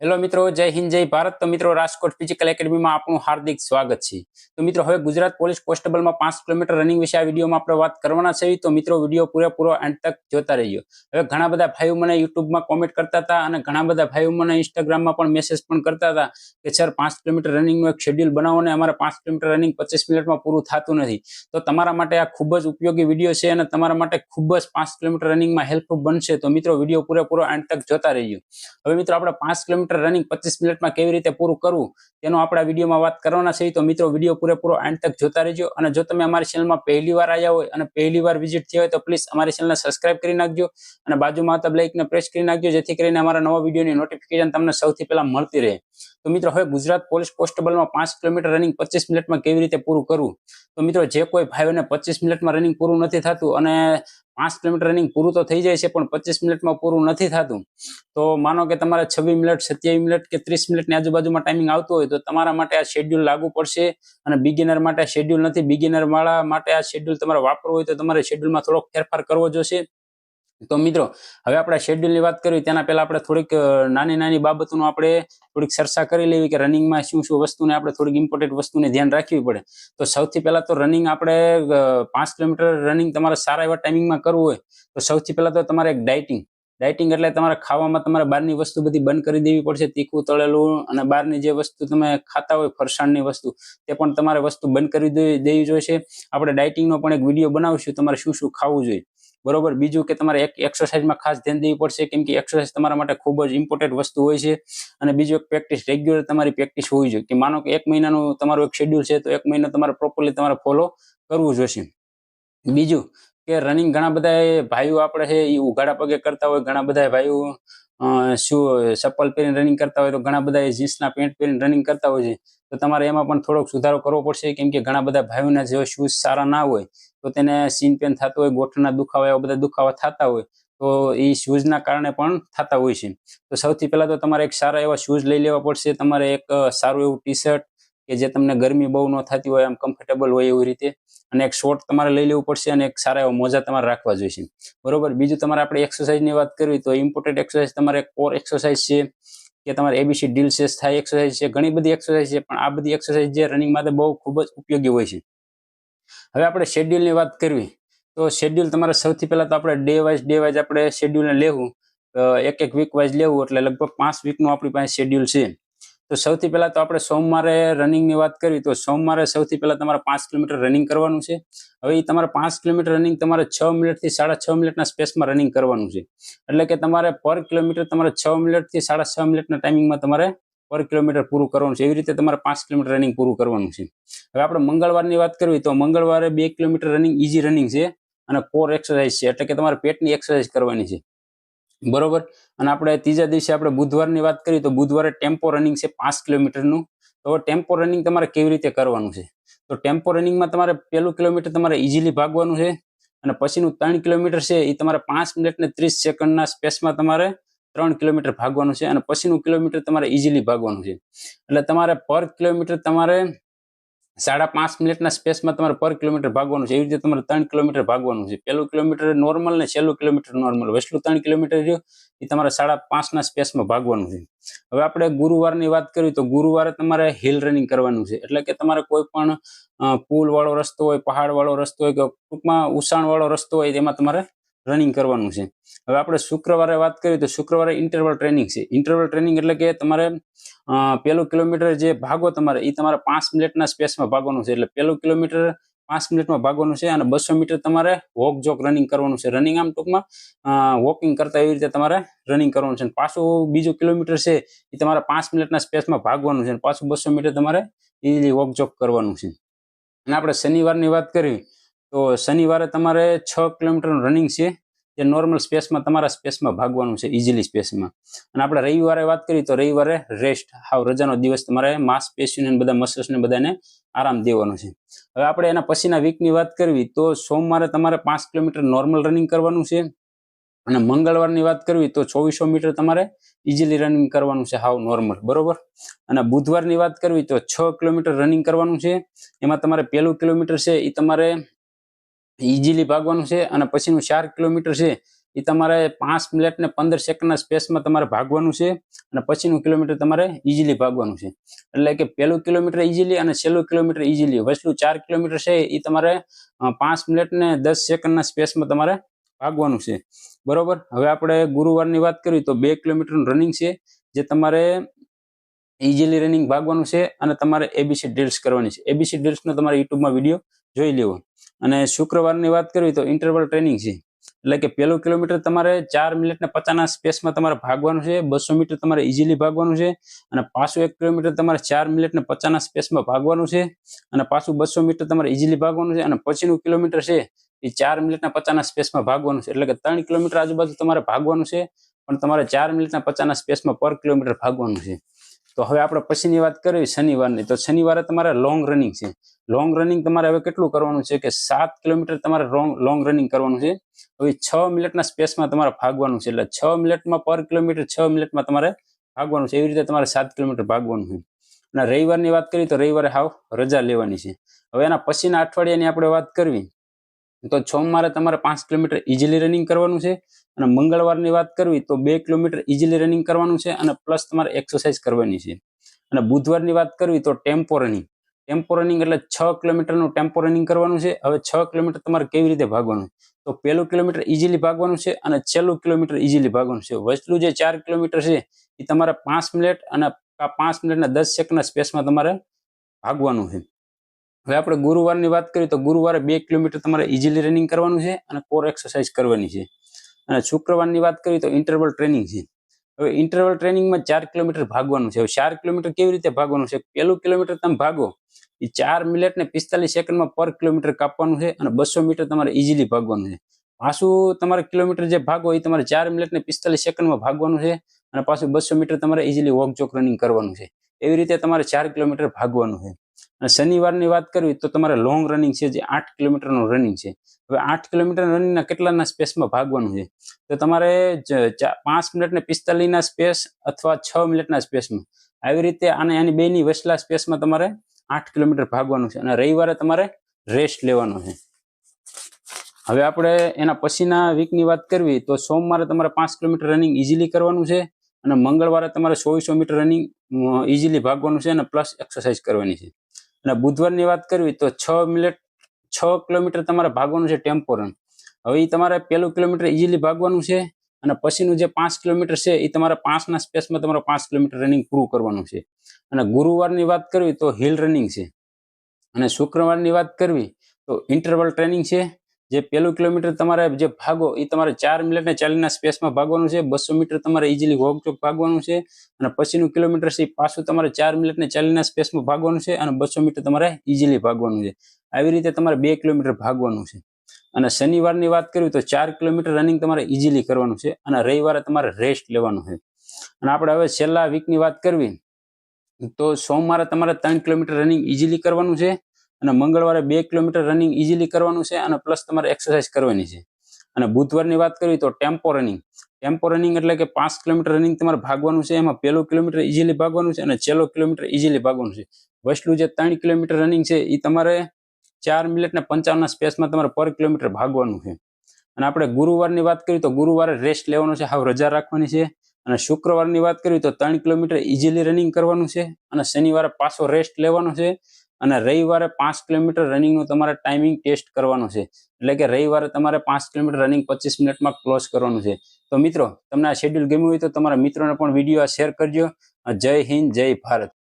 Hello મિત્રો, જય હિન્દ, જય ભારત. તો મિત્રો, રાજકોટ ફિઝિકલ એકેડમીમાં આપનું હાર્દિક સ્વાગત છે. તો મિત્રો, હવે ગુજરાત પોલીસ કોન્સ્ટેબલમાં પાંચ કિલોમીટર રનિંગ વિશે આ વિડીયોમાં આપણે વાત કરવાના છે. તો મિત્રો, વીડિયો પૂરેપૂરો એન્ડ તક જોતા રહીયો હવે ઘણા બધા ભાઈઓ મને યુટ્યુબમાં કોમેન્ટ કરતા હતા અને ઘણા બધા ભાઈઓ મને ઇન્સ્ટાગ્રામમાં પણ મેસેજ પણ કરતા હતા કે સર પાંચ કિલોમીટર રનિંગનું એક શેડ્યુલ બનાવો ને અમારે પાંચ કિલોમીટર રનિંગ પચીસ મિનિટમાં પૂરું થતું નથી. તો તમારા માટે આ ખૂબ જ ઉપયોગી વીડિયો છે અને તમારા માટે ખૂબ જ પાંચ કિલોમીટર રનિંગમાં હેલ્પફુલ બનશે. તો મિત્રો, વીડિયો પૂરેપૂરો એન્ડ તક જોતા રહીયો હવે મિત્રો, આપણે પાંચ કિલોમીટર રનિંગ પચીસ મિનિટમાં કેવી રીતે પૂરું કરવું, તેનો આપણા વિડીયોમાં વાત કરવાના છે. તો મિત્રો, વીડિયો પૂરેપૂરો એન્ડ તક જોતા રહેજો. અને જો તમે અમારી ચેનલમાં પહેલી વાર આવ્યા હોય અને પહેલી વાર વિઝિટ થયા હોય તો પ્લીઝ અમારી ચેનલને સબસ્ક્રાઇબ કરી નાખજો અને બાજુમાં આવતા બ્લેકને પ્રેસ કરી નાખજો, જેથી કરીને અમારા નવા વિડીયોની નોટિફિકેશન તમને સૌથી પહેલા મળતી રહે. તો મિત્રો હવે ગુજરાત પોલીસ કોન્સ્ટેબલમાં પાંચ કિલોમીટર રનિંગ પચીસ મિનિટમાં કેવી રીતે પૂરું કરવું? તો મિત્રો જે કોઈ ભાઈઓને પચીસ મિનિટમાં રનિંગ પૂરું નથી થતું અને પાંચ કિલોમીટર રનિંગ પૂરું તો થઈ જાય છે, પણ પચીસ મિનિટમાં પૂરું નથી થતું. તો માનો કે તમારે છવ્વીસ મિનિટ, સત્યાવીસ મિનિટ કે ત્રીસ મિનિટની આજુબાજુમાં ટાઈમિંગ આવતું હોય તો તમારા માટે આ શેડ્યુલ લાગુ પડશે અને બિગિનર માટે શેડ્યુલ નથી. બિગિનર વાળા માટે આ શેડ્યુલ તમારે વાપરવું હોય તો તમારે શેડ્યુલમાં થોડોક ફેરફાર કરવો જોશે. તો મિત્રો, હવે આપણે શેડ્યુલની વાત કરવી તેના પહેલા આપણે થોડીક નાની નાની બાબતોનું આપણે થોડીક ચર્ચા કરી લેવી કે રનિંગમાં શું શું વસ્તુને આપણે થોડીક ઇમ્પોર્ટન્ટ વસ્તુને ધ્યાન રાખવી પડે. તો સૌથી પહેલા તો રનિંગ આપણે પાંચ કિલોમીટર રનિંગ તમારે સારા એવા ટાઈમિંગમાં કરવું હોય, તો સૌથી પહેલા તો તમારે એક ડાયટિંગ ડાયટિંગ એટલે તમારે ખાવામાં તમારે બહારની વસ્તુ બધી બંધ કરી દેવી પડશે, તીખું, તળેલું અને બહારની જે વસ્તુ તમે ખાતા હોય, ફરસાણની વસ્તુ, તે પણ તમારે વસ્તુ બંધ કરી દેવી જોઈએ. આપણે ડાયટિંગનો પણ એક વીડિયો બનાવશું, તમારે શું શું ખાવું જોઈએ. બરોબર? બીજું કે તમારે એક એક્સરસાઇઝમાં ખાસ ધ્યાન દેવી પડશે, કેમ કે એક્સરસાઇઝ તમારા માટે ખૂબ જ ઇમ્પોર્ટન્ટ વસ્તુ હોય છે. અને બીજું એક પ્રેક્ટિસ રેગ્યુલર તમારી પ્રેક્ટિસ હોવી જોઈએ. કે માનો કે એક મહિનાનું તમારું એક શેડ્યુલ છે, તો એક મહિનો તમારે પ્રોપરલી તમારે ફોલો કરવું જોઈશે બીજું કે રનિંગ ઘણા બધા ભાઈઓ આપણે છે એ ઉઘાડા પગે કરતા હોય, ઘણા બધા ભાઈઓ શું, ચપ્પલ પહેરીને રનિંગ કરતા હોય તો ઘણા બધા એ જીન્સના પેન્ટ પહેરીને રનિંગ કરતા હોય છે. તો તમારે એમાં પણ થોડોક સુધારો કરવો પડશે, કેમ કે ઘણા બધા ભાઈઓના જો શૂઝ સારા ના હોય, તો તેને સીન પેન થતું હોય, ગોઠણના દુખાવા એવા બધા દુખાવા થતા હોય, તો એ શૂઝના કારણે પણ થતા હોય છે. તો સૌથી પહેલાં તો તમારે એક સારા એવા શૂઝ લઈ લેવા પડશે. તમારે એક સારું એવું ટી શર્ટ કે જે તમને ગરમી બહુ ન થતી હોય, આમ કમ્ફર્ટેબલ હોય એવી રીતે. અને એક શોર્ટ તમારે લઈ લેવું પડશે અને એક સારા એવા મોજા તમારે રાખવા જોઈશે. બરોબર? બીજું તમારે આપણે એક્સરસાઇઝની વાત કરવી તો ઇમ્પોર્ટન્ટ એક્સરસાઇઝ તમારે કોર એક્સરસાઇઝ છે, કે તમારે એબીસી ડીલ સેસ થાય એક્સરસાઇઝ છે, ઘણી બધી એક્સરસાઇઝ છે, પણ આ બધી એક્સરસાઇઝ જે રનિંગ માટે બહુ ખૂબ જ ઉપયોગી હોય છે. હવે આપણે શેડ્યુલની વાત કરવી. તો શેડ્યુલ તમારે સૌથી પહેલાં તો આપણે ડે વાઇઝ ડે વાઇઝ આપણે શેડ્યુલને લેવું. એક એક વીક વાઇઝ લેવું એટલે લગભગ પાંચ વીકનું આપણી પાસે શેડ્યુલ છે. તો સૌથી પહેલા તો આપણે સોમવારે રનિંગની વાત કરવી તો સોમવારે સૌથી પહેલા તમારે પાંચ કિલોમીટર રનિંગ કરવાનું છે. હવે એ તમારે પાંચ કિલોમીટર રનિંગ તમારે છ મિનિટથી સાડા છ મિનિટના સ્પેસમાં રનિંગ કરવાનું છે. એટલે કે તમારે પર કિલોમીટર તમારે છ મિનિટથી સાડા છ મિનિટના ટાઈમિંગમાં તમારે પર કિલોમીટર પૂરું કરવાનું છે. એવી રીતે તમારે પાંચ કિલોમીટર રનિંગ પૂરું કરવાનું છે. હવે આપણે મંગળવારની વાત કરવી તો મંગળવારે બે કિલોમીટર રનિંગ ઇઝી રનિંગ છે અને કોર એક્સરસાઇઝ છે. એટલે કે તમારે પેટની એક્સરસાઇઝ કરવાની છે. બરોબર? અને આપણે ત્રીજા દિવસે આપણે બુધવારની વાત કરીએ તો બુધવારે ટેમ્પો રનિંગ છે પાંચ કિલોમીટરનું. તો ટેમ્પો રનિંગ તમારે કેવી રીતે કરવાનું છે? તો ટેમ્પો રનિંગમાં તમારે પહેલું કિલોમીટર તમારે ઇઝીલી ભાગવાનું છે અને પછીનું ત્રણ કિલોમીટર છે એ તમારે પાંચ મિનિટ ને ત્રીસ સેકન્ડના સ્પેસમાં તમારે ત્રણ કિલોમીટર ભાગવાનું છે અને પછીનું કિલોમીટર તમારે ઇઝીલી ભાગવાનું છે. એટલે તમારે પર કિલોમીટર તમારે સાડા પાંચ મિનિટના સ્પેસમાં તમારે પર કિલોમીટર ભાગવાનું છે. એવી રીતે તમારે ત્રણ કિલોમીટર ભાગવાનું છે. પહેલું કિલોમીટર નોર્મલ ને છેલ્લું કિલોમીટર નોર્મલ. વચલું ત્રણ કિલોમીટર રહ્યું, એ તમારે સાડા પાંચના સ્પેસમાં ભાગવાનું છે. હવે આપણે ગુરુવારની વાત કરીએ તો ગુરુવારે તમારે હિલ રનિંગ કરવાનું છે. એટલે કે તમારે કોઈ પણ પુલ વાળો રસ્તો હોય પહાડ વાળો રસ્તો હોય કે ટૂંકમાં ઉસાણ વાળો રસ્તો હોય, તેમાં તમારે રનિંગ કરવાનું છે. હવે આપણે શુક્રવારે વાત કરીએ તો શુક્રવારે ઇન્ટરવલ ટ્રેનિંગ છે. ઇન્ટરવલ ટ્રેનિંગ એટલે કે તમારે પહેલું કિલોમીટર જે ભાગો તમારે એ તમારે પાંચ મિનિટના સ્પેસમાં ભાગવાનું છે. એટલે પહેલું કિલોમીટર પાંચ મિનિટમાં ભાગવાનું છે અને બસો મીટર તમારે વોક જોક રનિંગ કરવાનું છે. રનિંગ આમ ટૂંકમાં વોકિંગ કરતા એવી રીતે તમારે રનિંગ કરવાનું છે. પાછું બીજું કિલોમીટર છે એ તમારે પાંચ મિનિટના સ્પેસમાં ભાગવાનું છે. અને પાછું બસો મીટર તમારે ઇઝીલી વોક જોક કરવાનું છે. અને આપણે શનિવારની વાત કરવી તો શનિવારે તમારે છ કિલોમીટરનું રનિંગ છે, જે નોર્મલ સ્પેસમાં તમારા સ્પેસમાં ભાગવાનું છે ઇઝીલી સ્પેસમાં અને આપણે રવિવારે વાત કરીએ તો રવિવારે રેસ્ટ હાવ રજાનો દિવસ તમારે માંસપેશીઓને બધા મસલ્સને બધાને આરામ દેવાનો છે. હવે આપણે એના પછીના વીકની વાત કરવી, તો સોમવારે તમારે પાંચ કિલોમીટર નોર્મલ રનિંગ કરવાનું છે. અને મંગળવારની વાત કરવી, તો ચોવીસો મીટર તમારે ઇઝીલી રનિંગ કરવાનું છે, હાવ નોર્મલ બરોબર? અને બુધવારની વાત કરવી, તો છ કિલોમીટર રનિંગ કરવાનું છે. એમાં તમારે પહેલું કિલોમીટર છે એ તમારે ઇઝીલી ભાગવાનું છે અને પછીનું ચાર કિલોમીટર છે, એ તમારે પાંચ મિનિટ ને પંદર સેકન્ડના સ્પેસમાં તમારે ભાગવાનું છે અને પછીનું કિલોમીટર તમારે ઇઝીલી ભાગવાનું છે. એટલે કે પહેલું કિલોમીટર ઇઝીલી અને છેલ્લું કિલોમીટર ઇઝીલી વચલું ચાર કિલોમીટર છે, એ તમારે પાંચ મિનિટ ને દસ સેકન્ડના સ્પેસમાં તમારે ભાગવાનું છે. બરોબર? હવે આપણે ગુરુવારની વાત કરીએ તો બે કિલોમીટરનું રનિંગ છે, જે તમારે ઇઝીલી રનિંગ ભાગવાનું છે અને તમારે એબીસી ડ્રિલ્સ કરવાની છે. એબીસી ડ્રિલ્સનો તમારે યુટ્યુબમાં વીડિયો જોઈ લેવો. અને શુક્રવારની વાત કરવી તો ઇન્ટરવલ ટ્રેનિંગ છે. એટલે કે પહેલું કિલોમીટર તમારે ચાર મિનિટ ને પચાસના સ્પેસમાં તમારે ભાગવાનું છે, બસો મીટર તમારે ઇઝીલી ભાગવાનું છે, અને પાછું એક કિલોમીટર તમારે ચાર મિનિટ ને પચાસના સ્પેસમાં ભાગવાનું છે, અને પાછું બસો મીટર તમારે ઇઝીલી ભાગવાનું છે, અને પછીનું કિલોમીટર છે એ ચાર મિનિટના પચાસના સ્પેસમાં ભાગવાનું છે. એટલે કે ત્રણ કિલોમીટર આજુબાજુ તમારે ભાગવાનું છે, પણ તમારે ચાર મિનિટના પચાસના સ્પેસમાં પર કિલોમીટર ભાગવાનું છે. તો હવે આપણે પછીની વાત કરીએ શનિવારની. તો શનિવારે તમારે લોંગ રનિંગ છે. લોંગ રનિંગ તમારે હવે કેટલું કરવાનું છે કે સાત કિલોમીટર તમારે લોંગ રનિંગ કરવાનું છે. હવે છ મિનિટના સ્પેસમાં તમારે ભાગવાનું છે. એટલે છ મિનિટમાં પર કિલોમીટર, છ મિનિટમાં તમારે ભાગવાનું છે. એવી રીતે તમારે સાત કિલોમીટર ભાગવાનું છે. અને રવિવારની વાત કરીએ તો રવિવારે હાવ રજા લેવાની છે. હવે એના પછીના અઠવાડિયાની આપણે વાત કરવી. તો સોમવારે તમારે પાંચ કિલોમીટર ઇઝીલી રનિંગ કરવાનું છે અને મંગળવારની વાત કરવી તો બે કિલોમીટર ઇઝીલી રનિંગ કરવાનું છે અને પ્લસ તમારે એક્સરસાઇઝ કરવાની છે. અને બુધવારની વાત કરવી તો ટેમ્પો રનિંગ ટેમ્પો રનિંગ એટલે છ કિલોમીટરનું ટેમ્પો રનિંગ કરવાનું છે. હવે છ કિલોમીટર તમારે કેવી રીતે ભાગવાનું? તો પહેલું કિલોમીટર ઇઝીલી ભાગવાનું છે અને છેલ્લું કિલોમીટર ઇઝીલી ભાગવાનું છે. વચલું જે ચાર કિલોમીટર છે, એ તમારે પાંચ મિનિટ અને પાંચ મિનિટના દસ સેકન્ડના સ્પેસમાં તમારે ભાગવાનું છે. હવે આપણે ગુરુવારની વાત કરીએ તો ગુરુવારે બે કિલોમીટર તમારે ઇઝીલી રનિંગ કરવાનું છે અને કોર એક્સરસાઇઝ કરવાની છે. અને શુક્રવારની વાત કરીએ તો ઇન્ટરવલ ટ્રેનિંગ છે. હવે ઇન્ટરવલ ટ્રેનિંગમાં ચાર કિલોમીટર ભાગવાનું છે. હવે ચાર કિલોમીટર કેવી રીતે ભાગવાનું છે? પહેલું કિલોમીટર તમે ભાગો. એ ચાર મિનિટ ને પિસ્તાલીસ સેકન્ડમાં પર કિલોમીટર કાપવાનું છે અને બસો મીટર તમારે ઇઝીલી ભાગવાનું છે. પાછું તમારે કિલોમીટર જે ભાગો એ તમારે ચાર મિનિટ ને પિસ્તાલીસ સેકન્ડમાં ભાગવાનું છે અને પાછું બસો મીટર તમારે ઇઝીલી વોક ચોક રનિંગ કરવાનું છે. એવી રીતે તમારે ચાર કિલોમીટર ભાગવાનું છે. અને શનિવારની વાત કરવી તો તમારે લોંગ રનિંગ છે જે આઠ કિલોમીટરનું રનિંગ છે. હવે આઠ કિલોમીટર રનિંગના કેટલાના સ્પેસમાં ભાગવાનું છે? તો તમારે પાંચ મિનિટ ને પિસ્તાલીસના સ્પેસ અથવા છ મિનિટના સ્પેસમાં. આવી રીતે આને આની બેની વચલા સ્પેસમાં તમારે આઠ કિલોમીટર ભાગવાનું છે અને રવિવારે તમારે રેસ્ટ લેવાનો છે. હવે આપણે એના પછીના વીકની વાત કરવી તો સોમવારે તમારે પાંચ કિલોમીટર રનિંગ ઇઝીલી કરવાનું છે અને મંગળવારે તમારે ચોવીસો મીટર રનિંગ ઇઝીલી ભાગવાનું છે અને પ્લસ એક્સરસાઇઝ કરવાની છે. અને બુધવારની વાત કરવી તો છ મિનિટ, છ કિલોમીટર તમારે ભાગવાનું છે ટેમ્પો રન હવે એ તમારે પહેલું કિલોમીટર ઇઝીલી ભાગવાનું છે અને પછીનું જે પાંચ કિલોમીટર છે એ તમારે પાંચના સ્પેસમાં તમારે પાંચ કિલોમીટર રનિંગ પૂરું કરવાનું છે. અને ગુરુવારની વાત કરવી તો હિલ રનિંગ છે. અને શુક્રવારની વાત કરવી તો ઇન્ટરવલ ટ્રેનિંગ છે. જે પહેલું કિલોમીટર તમારે જે ભાગો એ તમારે ચાર મિનિટ ને ચાલીસના સ્પેસમાં ભાગવાનું છે, બસો મીટર તમારે ઇઝીલી વોકચોક ભાગવાનું છે, અને પછીનું કિલોમીટર છે પાછું તમારે ચાર મિનિટ ને ચાલીસના સ્પેસમાં ભાગવાનું છે, અને બસો મીટર તમારે ઇઝીલી ભાગવાનું છે. આવી રીતે તમારે બે કિલોમીટર ભાગવાનું છે. અને શનિવારની વાત કરવી તો ચાર કિલોમીટર રનિંગ તમારે ઇઝીલી કરવાનું છે, અને રવિવારે તમારે રેસ્ટ લેવાનું છે. અને આપણે હવે છેલ્લા વીકની વાત કરવી, તો સોમવારે તમારે ત્રણ કિલોમીટર રનિંગ ઇઝીલી કરવાનું છે અને મંગળવારે બે કિલોમીટર રનિંગ ઇઝીલી કરવાનું છે અને પ્લસ તમારે એક્સરસાઇઝ કરવાની છે. અને બુધવારની વાત કરવી તો ટેમ્પો રનિંગ ટેમ્પો રનિંગ એટલે કે પાંચ કિલોમીટર રનિંગ તમારે ભાગવાનું છે. એમાં પહેલું કિલોમીટર ઇઝીલી ભાગવાનું છે અને છેલ્લો કિલોમીટર ઇઝીલી ભાગવાનું છે. વચલું જે ત્રણ કિલોમીટર રનિંગ છે એ તમારે ચાર મિનિટ ને પંચાવનના સ્પેસમાં તમારે પર કિલોમીટર ભાગવાનું છે. અને આપણે ગુરુવારની વાત કરીએ તો ગુરુવારે રેસ્ટ લેવાનો છે, હાવ રજા રાખવાની છે. અને શુક્રવારની વાત કરીએ તો ત્રણ કિલોમીટર ઇઝીલી રનિંગ કરવાનું છે અને શનિવારે પાછો રેસ્ટ લેવાનો છે. અને રવિવારે પાંચ કિલોમીટર રનિંગનું તમારે ટાઈમિંગ ટેસ્ટ કરવાનો છે. એટલે કે રવિવારે તમારે પાંચ કિલોમીટર રનિંગ પચીસ મિનિટમાં ક્લોઝ કરવાનું છે. તો મિત્રો, તમને આ શેડ્યુલ ગમ્યું હોય તો તમારા મિત્રોને પણ વીડિયો શેર કરજો. જય હિન્દ, જય ભારત.